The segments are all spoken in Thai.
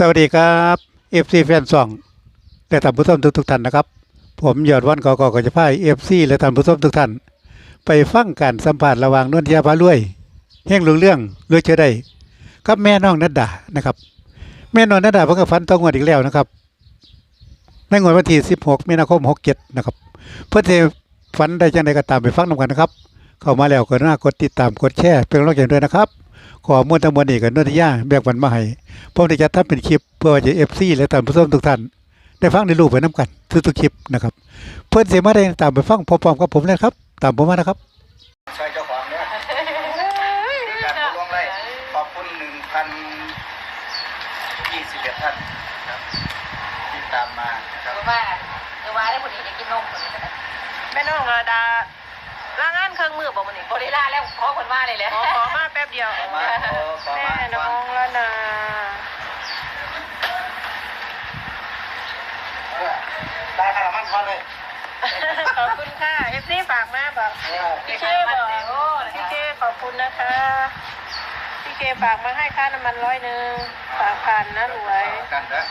สวัสดีครับเอฟซีแฟนซองและท่านผู้ชมทุกทุกท่านนะครับ ผมยอดวันกอกอกจะพายเอฟซีและท่านผู้ชมทุกท่าน ไปฟังการสัมภาษณ์ระหว่างนวลยาพารวยเฮงลุงเรื่องรวยเชื่อได้กับแม่น้องนัดดานะครับ แม่น้องนัดดาเพิ่งฟันต้องวดอีกแล้วนะครับในงวดวันที่16มีนาคม67นะครับเพื่อที่ฝันได้จังใดก็ตามไปฟังนำกันนะครับ เข้ามาแล้วก็น่ากดติดตามกดแชร์เป็นกำลังใจด้วยนะครับ ขอมวลทั้งมวลนี้กับนวลยาแบกวันมาให้ผมได้จัดทำเป็นคลิปเพื่อจะเอฟซีและท่านผู้ชมทุกท่านได้ฟังในรูปไปน้ำกันทุกๆคลิปนะครับ เพื่อนเสียมาได้ตามไปฟังพร้อมๆกับผมเลยครับ ตามผมมานะครับใช่เจ้าของเนี่ยคือการทดลองไล่ขอบคุณหนึ่งพันยี่สิบเอ็ดท่านนะครับที่ตามมานะครับคือว่าคือว่าได้คนนี้จะกินนมคนนี้ก็ได้แม่น้องระดา ลางานเครื่องมือบอกมันนี่บริลาแล้วขอคนว่าเลยแหละขอขอมาแป๊บเดียวขอมาขอขอแม่มาน้ฟัองงระดาเออได้ขนาดมันพอเลยขอบคุณค่ะเอฟซีฝากมาบอกเออพี่เคบอกพี่เคขอบคุณนะคะพี่เคฝากมาให้ค่าน้ำมันร้อยหนึ่งฝากผ่านนะรวยกันนะ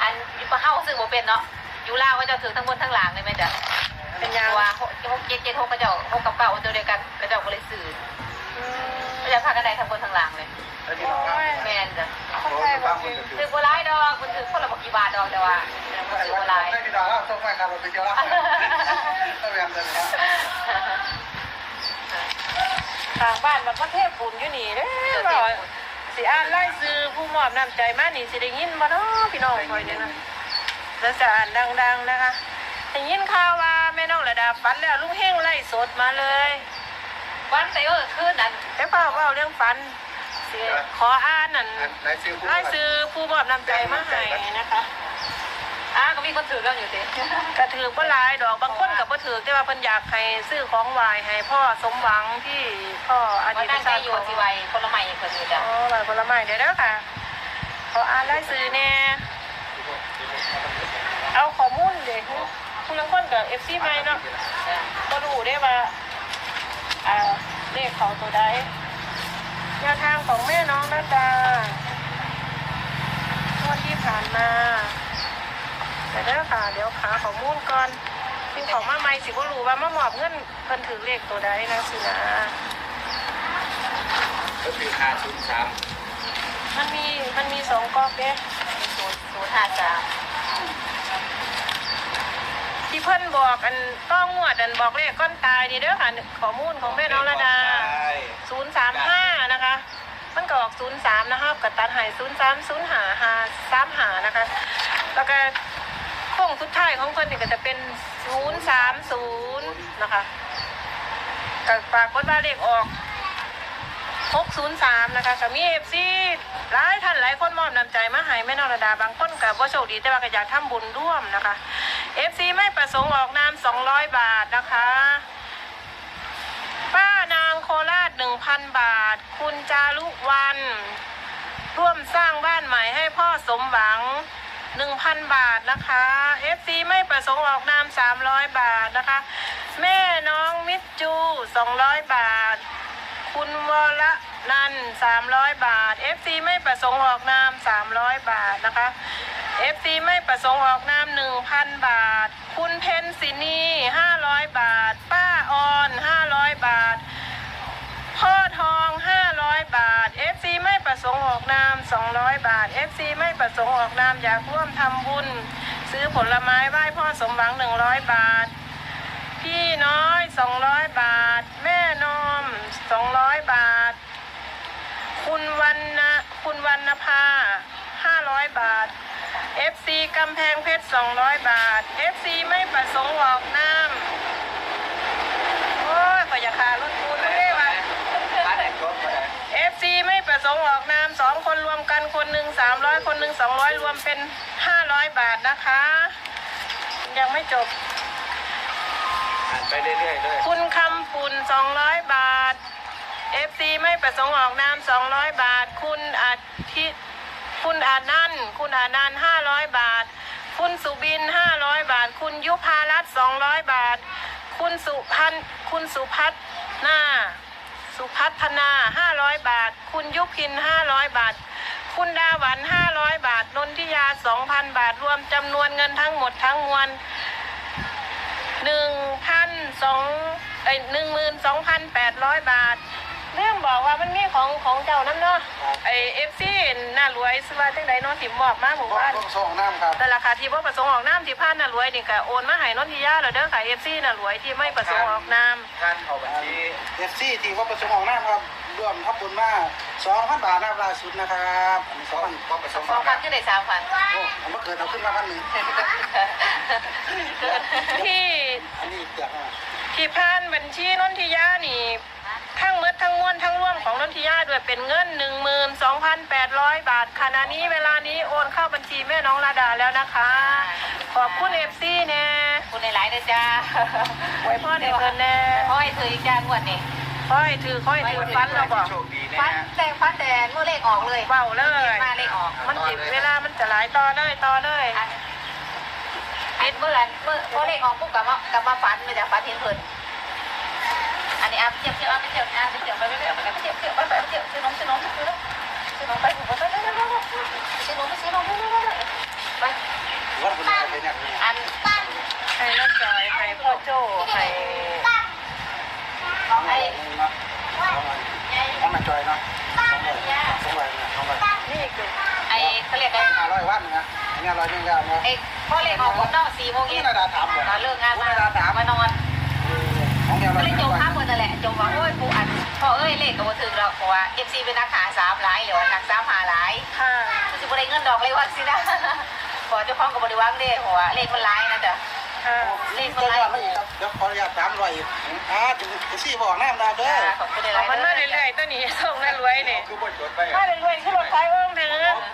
อันยุปเข้าซึ่งโมเป็นเนาะอยู่ล่าว่าเจ้าถือทั้งบนทั้งหลังเลยไหมจ๊ะ เป็นยังว่าหกเจ็ดเจ็ดหกกระเจ้าหกกับเก้าตัวเดียวกันกระเจ้าก็เลยสื่ออืมกระเจ้พากันได้ทั้งบนทั้งหลังเลยแมนจ้ะเข้าใจบอกจริงถือโบราณดอกมันถือคนละบกี่บาทดอกแต่ว่ามันถือโบราณไม่มีดอกแล้วต้องไปครับราไปเที่ยวแล้วต้องแบบนั้นนะทางบ้านมันก็เทพปุ่นอยู่นี่เด้อสิอ่านไล่ซื้อผู้มอบน้ำใจมานี่สิได้ยินบ่เนาะพี่น้องคอยเนี่ยนะแล้วจะอ่านดัง ๆ นะคะ ได้ยินข่าวว่าแม่น้องระดาฝันแล้วลุงเฮงไล่สดมาเลยวันแต่ก็ขึ้นนั้นแต่เปล่าว่าเรื่องฝันสิขออ่านนั่นนายซื้อผู้ไล่ซื้อผู้มอบน้ำใจมาให้นะคะอ้าก็มีคนถือกันอยู่สิกระถือบ่หลายดอกบางคนกับบ่ถือแต่ว่าเพิ่นอยากให้ซื้อของไหวให้พ่อสมหวังที่พ่ออว่าดีตนั่งใจชาติอยู่สิไวคนละใหม่คนอยู่จ้ะอ๋อหลายผลไม้เดี๋ยวเด้อค่ะขออ่านไล่ซื้อแน่เอาข้อมูลเด็ก คุณลังคนกับ FC ใหม่เนาะก็รู้ได้ว่าอ่าเลขเขาตัวใดแนวทางของแม่น้องนาดางวดที่ผ่านมาแต่เด้อค่ะ เดี๋ยวขาข้อมูลก่อนซึ่งของมาใหม่สิบ่รู้ว่ามาหมอบเงินเพิ่นถือเลขตัวใดนะสินะก็คือห้าศูนย์สามมันมีมันมีสองกอกเด้ศูนย์ศูนย์ห้าสามที่ เพิ่นบอกอันต้องงวดอันบอกเลขก้อนตายนี่เด้อค่ะข้อมูลของแม่น้องระดาศูนย์สามห้านะคะ มันก็ออกศูนย์สามนะคะกับตัดใหายศูนย์สามศูนย์หาหาสามหานะคะ แล้วก็โค้งสุดท้ายของคนนี่ก็จะเป็นศูนย์สามศูนย์นะคะกับปรากฏว่าเลขออกหกศูนย์สามนะคะกับมีเอฟซีหลายท่านหลายคนมอบน้ำใจมาให้แม่นรดาบางคนกับว่าโชคดีแต่ว่าก็อยากทำบุญร่วมนะคะ เอฟซีไม่ประสงค์ออกนามสองร้อยบาทนะคะ ป้านางโคราชหนึ่งพันบาท คุณจารุวัน ร่วมสร้างบ้านใหม่ให้พ่อสมหวังหนึ่งพันบาทนะคะ FC ไม่ประสงค์ออกนามสามร้อยบาทนะคะ แม่น้องมิตจูสองร้อยบาท คุณวรนันสามร้อยบาท FC ไม่ประสงค์ออกนามสามร้อยบาทนะคะ FC ไม่ประสงค์ออกนามหนึ่งพันบาท คุณเพนสินีห้าร้อยบาท ป้าออนห้าร้อยบาท พ่อทองห้าร้อยบาท FC ไม่ประสงค์ออกนามสองร้อยบาท FC ไม่ประสงค์ออกนามอยากร่วมทำบุญ ซื้อผลไม้ไหว้พ่อสมหวังหนึ่งร้อยบาท พี่น้อยสองร้อยบาท แม่นอมสองร้อยบาท คุณวันนะคุณวันนภาห้าร้อยบาท FC กำแพงเพชรสองร้อยบาท FC ไม่ประสงค์ออกนามโอ้ยขอยอยาคารถปูนไม่ได้ว่ะบ้านไหนจบมาไหน FC ไม่ประสงค์ออกนามสองคนรวมกันคนหนึ่งสามร้อยคนหนึ่งสองร้อยรวมเป็นห้าร้อยบาทนะคะ ยังไม่จบ อ่านไปเรื่อยๆเลยคุณคำปุ่นสองร้อยบาท FC ไม่ประสงค์ออกนามสองร้อยบาท คุณอาทิ คุณอานันต์คุณอานันต์ห้าร้อยบาท คุณสุบินห้าร้อยบาท คุณยุพารัตสองร้อยบาท คุณสุพันธ์คุณสุพัฒนาสุพัฒนาห้าร้อยบาท คุณยุพินห้าร้อยบาท คุณดาวันห้าร้อยบาท นนทิยาสองพันบาท รวมจำนวนเงินทั้งหมดทั้งมวลหนึ่งพันสองไอหนึ่งหมื่นสองพันแปดร้อยบาท เรื่องบอกว่ามันมีของของเจ้าน้ำเนาะไอเอฟซีน่ารวยสว่าจังใดเน้องถิ่มบอกมาหมู่บอกบ้านต้องส่งน้ำครับแต่ราคาที่ว่าประสงค์ออกน้ำที่พานน่ารวยนี่ก็โอนมาให้นนทิยาแล้วเด้อค่ะเอฟซีน่ารวยที่ไม่ประสงค์ออกน้ำท่านเอาบัญชีเอฟซีที่ว่าประสงค์ของน้ำครับรวมทับบุญมาสองพันบาทนะครับล่าสุดนะครับอันนี้สองพันก็ประสงค์สองพันขึ้นได้สามพันโอ้ผมก็เกิดเอาขึ้นมาพันหนึ่งที่อันนี้เกือบนะที่พานบัญชีนนทิยานี่ ทั้งหมดทั้งมวลทั้งร่วมของนนทิยาด้วยเป็นเงิน 12,800 บาทขณะนี้เวลานี้โอนเข้าบัญชีแม่น้องระดาแล้วนะคะ ขอบคุณเอฟซีแน่คุณในหลายๆเด้อจ้าไว้พ่อเด็กเพิ่นแน่พ่อให้ถืออีกจ้างวดนี่ค่อยถือค่อยถือฟันเราบอกโชคดีนะฟันฮะแต่ฟันแต่เมื่อเลขออกเลยเบาเลย มาเลขออกมันติดเวลามันจะหลายต่อเลยต่อเลยอันอันเมื่ออันเมื่อพอเลขออกปุ๊บกลับมากลับมาฝันมาจากฝันเห็นเพิ่น อันนี้อะเทียบเทียบอะไปเทียบอะไปเทียบไปไปไปไปเทียบเทียบไปไปเทียบซื้อนมซื้อนมซื้อนมซื้อนมไปผมไปไปไปไปไปซื้อนมไปซื้อนมไปไปไปวัดบุญอะไรเนี่ยอันใครน้าจอยใครพ่อโจ้ใครของไอ้เนาะน้องมาจอยเนาะสองร้อยสองร้อยสองร้อยนี่คือไอ้เขาเรียกไอ้ห้าร้อยวันนะอันนี้ร้อยหนึ่งแล้วเนาะไอ้พอเลขออกผมเนาะสี่โมงนี่เย็นนาดาถามผมเราเลิกงานมามานอนของเดียว ก็เราเลยจมภาพคนนั่นแหละจมว่าโอ้ยปูอันพอเอ้ยเลขกับบ่ถึงเราเพราะว่าเอฟซีเป็นนักหาสามหลายหรือว่านักสามหาหลายค่ะคือสิบ่ได้เงินดอกเลยว่าสินะขอเจ้าของกับบริวารเลขเพราะว่าเลขมันหลายนะจ๊ะ ค่ะเลขก็มันหลายยอดไม่อีกครับเดี๋ยวขออนุญาตถามร้อยอีกอ่าถึงสี่บอกน้ำดาเด้อขอบคุณหเอาลายๆมันมาเรื่อยๆตัวนี้ส่งน่ารวยนี่คือบนจดไปมาเรื่อยๆขึ้นรถไฟเอิ้งถึง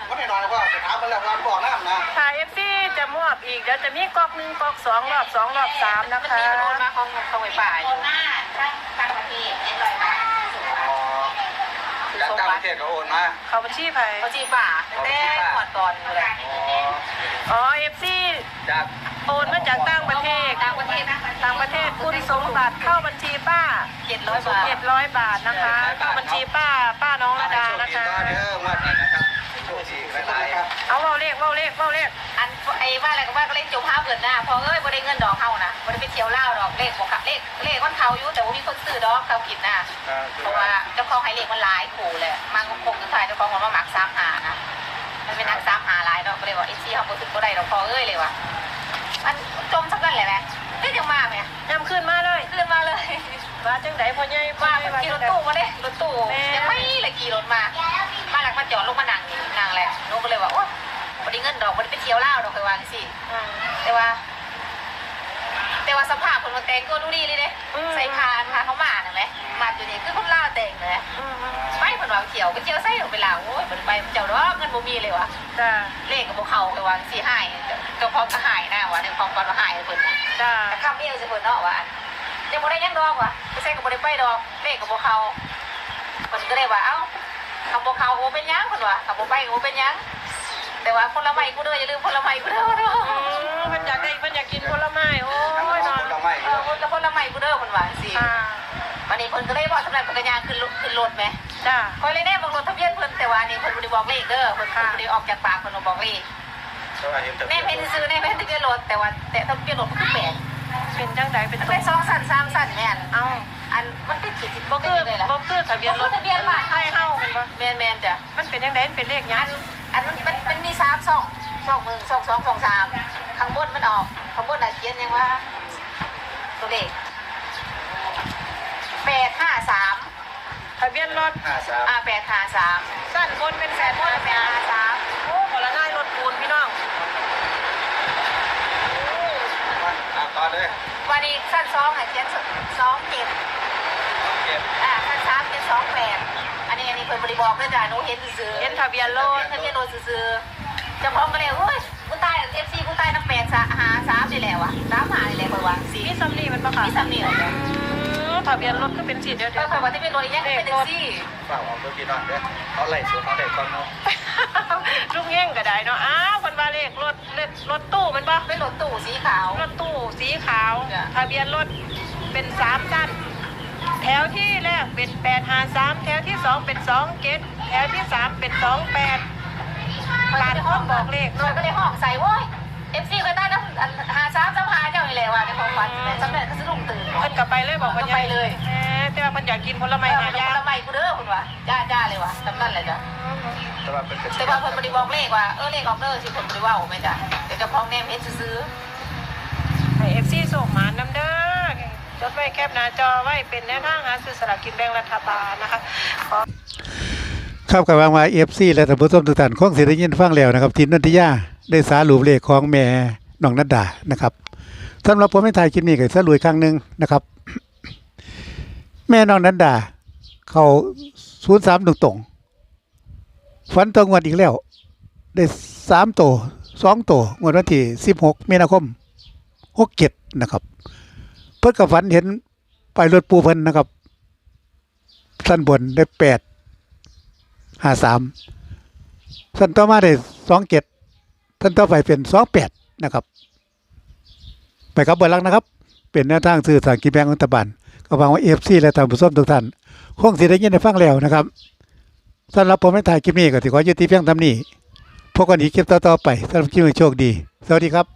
ก็ได้น้อยว่าจะถามมาแล้วว่าบอกน้ำนะถ่ายเอฟซีจะมอบอีกเดี๋ยวจะมีก๊อกหนึ่งก๊อกสองรอบสองรอบสามนะมันคะมีโอนมาของของไฟป่าอยู่หน้าตั้งตั้งประเทศเอ็นลอยมาจากต่างประเทศก็โอนมาเขาบัญชีไผเขาจีป่าแต่ก่อนก่อนเลยอ๋อเอฟซีจาก โอนมาจากต่างประเทศ ต่างประเทศต่างประเทศคุณสมบัติเข้าบัญชีป้าเจ็ดร้อยบาทเจ็ดร้อยบาทนะคะเข้าบัญชีป้าป้าน้องระดานะคะเด้อวันนี้นะครับโชคดีหลายครับเอาเว้าเลขเว้าเลขเว้าเลขอันไอ้ว่าอะไรก็ว่าก็เล่นจมภาพเกิดหน้าพอเอ้ยบ่ได้เงินดอกเขานะบ่ได้ไปเที่ยวเล่าวดอกเลขบอกกับเลขเลขมันเขาอยู่แต่ว่ามีคนซื้อดอกเขากินนะเพราะว่าเจ้าของให้เลขมันหลายขู่เลยมันก็คงจะทายเจ้าของมันมาหมักซ้ำหานะมันเป็นนักซ้ำหาหลายดอกก็เลยว่าไอ้ซี่เขาบ่ถึงบ่ได้ดอกพอเอ้ยเลยว่ะ ว่าจังไดพ่อใหญ่ว่าว่ามันขี่รถตู้มาเด้รถตู้ยังไม่เลยขี่รถมามาหลักมาจอดลงมานั่งนี่นั่งแหละหนูก็เลยว่าโอ๊ยบ่ได้เงินดอกบ่ได้ไปเที่ยวเล่าวดอกเคยวาจังซี่อืมแต่ว่า แต่ว่าสภาพคนมาแต่งก็ดูดีเลยเด้อืมใส่พานพาเขามาหนึ่งเลยมาอยู่นี่คือคนล่าวแต่งเลยอืมอืมไปคนว่าเขียวก็เจียวใส่ลงไปลาวโอ้ยมันไปเจ้าดอกเงินบ่มีเลยวะจ้าเลขกับพวกเขาไปวางสี่หายเจ้าของก็หายนะวะในของก่อนว่าหายเพิ่นน่ะจ้าแต่คำเดียวจะเพิ่นเนาะว่า อันยังบ่ได้ยังดอกว่ะไปใส่กับบ่ได้ไปดอกเลขกับพวกเขาเพิ่นก็เลยว่าเอ้าคำพวกเขาโอ้เป็นหยังเพิ่นว่าคำบ่ไปโอ้เป็นหยังแต่ว่าผลไม้กูเด้ออย่าลืมผลไม้กูเด้อเด้ออืมเพิ่นอยากได้เพิ่นอยากกินผลไม้โอ้ยนอนเราไม่เออคนละคนละไม่กูเด้อคนว่าสิอ่าวันนี้เพิ่นก็เลยบอกสำหรับเพิ่นก็ย่างขึ้นรถขึ้นรถไหมจ้าคอยเลยแน่บอกรถทะเบียนเพิ่นแต่ว่านี่เพิ่นบ่ได้บอกเลขเด้อเพิ่นเพิ่นบ่ได้ออกจากปากเพิ่นบ่บอกเลขสวัสดีแน่เพิ่นซื้อแน่เพิ่นทะเบียนรถแต่ว่าแต่ทะเบียนรถมันคือแปด เป็นจังไดเป็นมันตัเป็วนสองสั่นสามสั่นแม่นเอ้าอันมันเป็นขีดสิบบ่บ่คืคืออเลยล่ะบ่คือทะเบียนรถทะเบียนบ้านให้เฮาเป็นบ่แม่นแม่นจ้ะมันเป็นจังไดมันเป็นเลขหยัอังนอันมันมันมันมี3 2 2มึง2 2 2 3ข้างบนมันออกข้างบนน่ะเขียนยังว่าตัวเลข853ทะเบียนรถห้าสามอ่า853สั้นบนเป็นแสแต่นพวกห้าแปดหาสาม โอ้บ่ละง่ายรถปูนพี่น้อง อ่าต่อเลย วันนี้สั้นสองอะเขียนสองเจ็ดเก็บอ่าสั้นสามเขียนสองแปดอันนี้อันนี้เพิ่นบริบอกเด้อจ้ะหนูเห็นซื่อๆเห็นทะเบียนรถทะเบียนรถซื่อๆเจะพร้าขอมก็เลยเฮ้ยกูตายเอฟซีกูตายน้ำแปดสะหาสามนี่แหละวะสามหานี่แหละเพิ่นว่าสี่มีซัมนี่มันบ่ค่ะมีสามนี่เหรอจ้ะอืมทะเบียนรถก็เป็นสีเดียวก็เดียวเพิ่นว่าที่เป็นรถอีกอย่างเป็นหนึ่งสี่ฝากออกตัวพี่น้องเด้อเอาไหล่สูงเอาไหล่ก่อนเนาะ ลูกเงี้ยงก็ได้เนาะอ้าวคนว่าเลขรถเลขรถตู้มันบ่เป็นรถตู้สีขาว รถตู้สีขาวจ้ะ ทะเบียนรถเป็นสามชั้นแถวที่แรกเป็นแปดหาสามแถวที่สองเป็นสองเกตแถวที่สามเป็นสองแปดบาทห้องบอกเลขหน่อยก็เลยห้องใส่โว้ยเอฟซีเคยตั้งน้ำหาซ้ำซ้ำหาเจ้านี่แหละว่าในความฝันแม่จำได้ก็สะดุ้งตื่น เพิ่นกลับไปเลยบอกว่าไปเลยแหม แต่ว่าเพิ่นอยากกินผลไม้ไม่หาหายากละไม่กูเด้อคุณวะจ้าจ้าเลยว่ะจำนั่นเลยจ้ะแต่ว่าเป็นกระแต่ว่าเพิ่นบริบอกเลขว่าเออเลขออกเด้อสิเพิ่นบริว่าโอ้ไม่จ้ะเดี๋ยวจะพ้องแนมเฮ็ดซื้อให้เอฟซีส่งมาน้ำเด้อจดไว้แคปหน้าจอไว้เป็นแนวทางหาซื้อสลากกินแบ่งรัฐบาลนะคะขอครับกับวางมาเอฟซีและท่านผู้ชมทุกท่านคงสิได้ยินฟังแล้วนะครับทีมนันทิยาได้สารุปเลขของแม่น้องนัดดานะครับสำหรับผมไม่ถ่ายคลิปนี้ก็สรุปอีกครั้งหนึ่งนะครับ แม่น้องนัดดา เขาศูนย์สามตรงตรงฝันตรงวันอีกแล้ว ได้สามโตสองโตงวดวันที่สิบหกมีนาคมหกเจ็ดนะครับ เพิ่นกับฝันเห็นไปรถปูเพิ่นนะครับสั้นบนได้แปดห้าสามท่านต่อมาได้สองเจ็ดท่านต่อไปเป็นสองแปดนะครับ ไปครับเบอร์ลังนะครับ เป็นแนวทางสื่อสารกินแบงรัฐบาล ก็หวังว่าเอฟซีและท่านผู้ชมทุกท่านคงสิได้ยินได้ฟังแล้วนะครับสำหรับผมในถ่ายคลิปนี้ก็ถือขอยุติเพียงเทำนี้พบกันอีกคลิปต่อๆไปสำหรับคลิปนี้โชคดี สวัสดีครับ